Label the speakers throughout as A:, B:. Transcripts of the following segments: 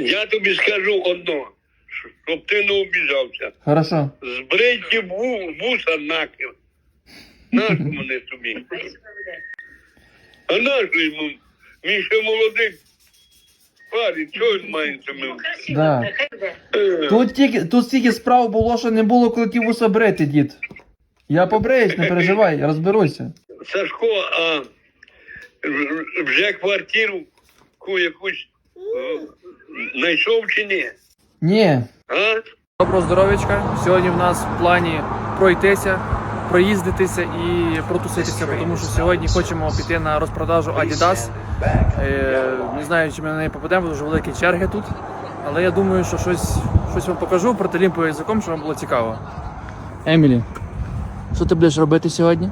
A: Я тобі скажу одно, щоб ти не обіжався.
B: Хорошо.
A: Збрийте вуса нахер. Наш мене тобі. А наш йому? Він ще молодий. Парень, чого він має це ми?
B: Да.
A: Е,
B: Тут тільки тут стільки справ було, що не було коли ті вуса брити, дід. Я побриюсь, не переживай, я розберуся.
A: Сашко, а в- вже квартиру ку- якусь е, знайшов чи ні?
B: Ні.
A: А?
B: Доброго здоров'ячка. Сьогодні в нас в плані пройтися, проїздитися і протуситися, тому що сьогодні хочемо піти на розпродажу Adidas. Е, не знаю, чи ми на неї попадемо, дуже великі черги тут. Але я думаю, що щось, щось вам покажу протилім по язиком, щоб вам було цікаво. Емілі, що ти будеш робити сьогодні?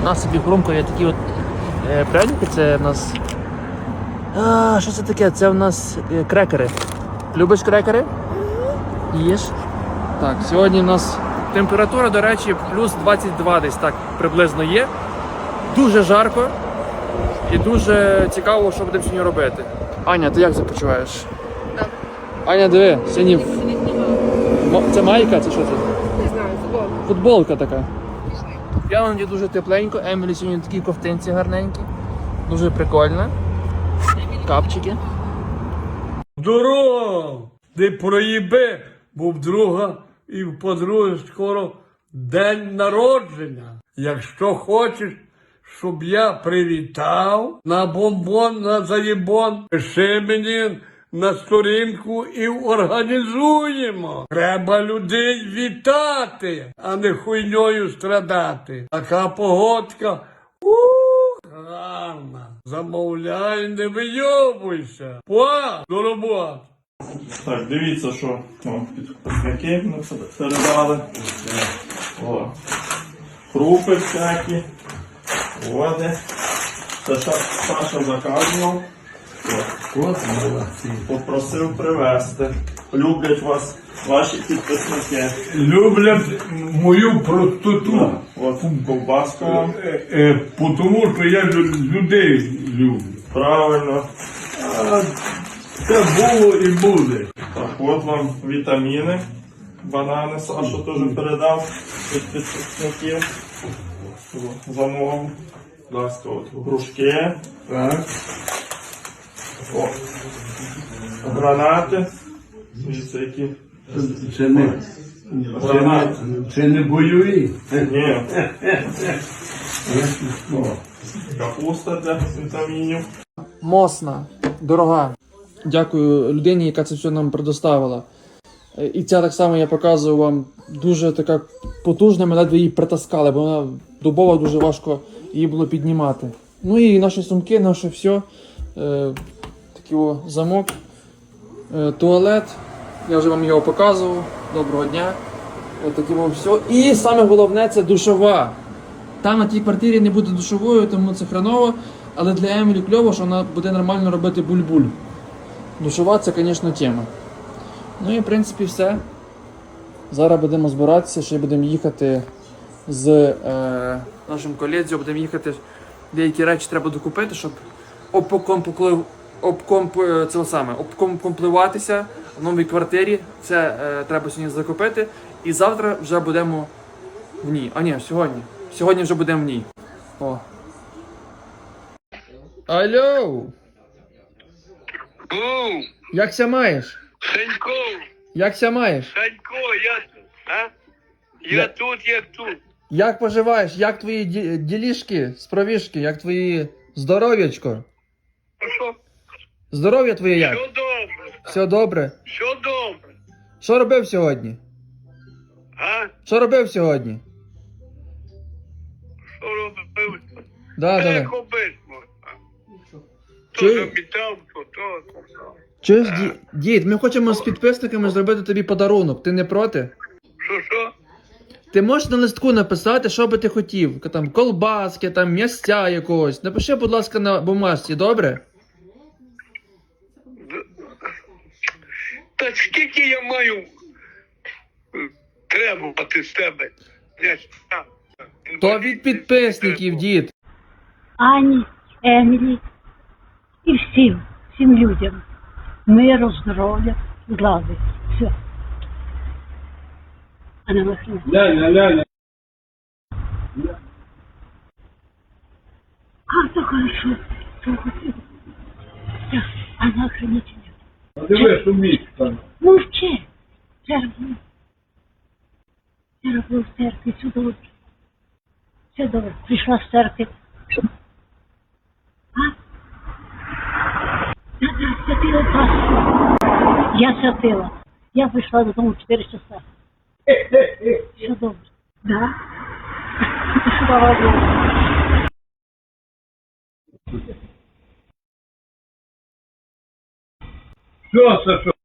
B: У нас собі хрумко є такі от е, пряники, це в нас а, що це таке? Це в нас е, крекери. Любиш крекери? Їш? Так, сьогодні в нас температура, до речі, плюс 22 десь так приблизно є. Дуже жарко і дуже цікаво, що будемо сьогодні робити. Аня, ти як себе почуваєш? Аня, диви, сьогодні. в- Це майка, це що це?
C: Не знаю, футбол.
B: Футболка така. П'яноді дуже тепленько, Емілі сьогодні такі ковтинці гарненькі. Дуже прикольно. Капчики.
D: Здорово! Ти проїби, бо друга і в подруги скоро день народження. Якщо хочеш, щоб я привітав на бомбон, на заєбон, пиши мені на сторінку і організуємо. Треба людей вітати, а не хуйньою страдати. Така погодка. Гарна. Замовляй, не вийобуйся. Па, до роботи.
E: Так, дивіться, що о, підписники ми передали. О, крупи всякі, води. Це Саша заказував.
D: От.
E: Попросив привезти. Люблять вас ваші підписники.
D: Люблять мою простоту.
E: От ковбаска вам.
D: Е, е, Тому що я людей люблю.
E: Правильно.
D: Це було і буде.
E: Так, от вам вітаміни. Банани Саша теж передав від підписників. Замовив. Ласка, от грушки.
D: Так.
E: О, гранати. Дивіться, які.
D: Це не, це не, це не бойові.
E: Ні. О, Капуста для вітамінів.
B: Мосна, дорога. Дякую людині, яка це все нам предоставила. Е, І ця так само я показую вам дуже така потужна, ми ледве її притаскали, бо вона дубова, дуже важко її було піднімати. Ну і наші сумки, наше все. Е, такий о, замок, е, туалет. Я вже вам його показував. Доброго дня. Е, таке о, все. І саме головне це душова. Там на тій квартирі не буде душовою, тому це хреново. Але для Емілі кльово, що вона буде нормально робити буль-буль. Душова це, звісно, тема. Ну і в принципі все. Зараз будемо збиратися, ще будемо їхати з е, нашим колезі, будемо їхати. Деякі речі треба докупити, щоб обкомплив- обкомп, е, це саме, обкомпливатися в новій квартирі. Це е, треба сьогодні закупити. І завтра вже будемо в ній. А ні, сьогодні. Сьогодні вже будемо в ній. О. Алло!
A: Бу,
B: Як ся маєш?
A: Санько,
B: Як ся маєш?
A: Санько, я тут, а? Я
B: Я-
A: тут, як тут.
B: Як поживаєш? Як твої ді- ділішки, справішки, як твої здоров'ячко?
A: Ну що?
B: Здоров'я твоє як?
A: Все добре.
B: Все добре?
A: Все добре.
B: Що робив сьогодні?
A: А?
B: Що робив сьогодні?
A: Що робив?
B: Да,
A: Та
B: да.
A: То то. то.
B: Чуєш, ді- дід, ми хочемо з підписниками зробити тобі подарунок. Ти не проти?
A: Що що?
B: Ти можеш на листку написати, що би ти хотів. Там колбаски, там м'ясця якогось. Напиши, будь ласка, на бумажці, добре?
A: Та скільки я маю е, требувати з тебе? Я ж- а,
B: То від підписників, дід.
C: Ані, Емілі і всім, всім людям. Миру, здоров'я, злаги. Все. А на.
D: Ляля.
C: А, то хорошо. То. Так, а на охранителя.
D: А диви, шуміть там.
C: Мовчи. Це роблю. Це роблю в церкві, все добре. Все добре. Прийшла з церкви. А? Я я святила Пасху. Я святила. Я прийшла додому в 4 часа. Все добре. Да? Слава Богу.
D: Що це, що?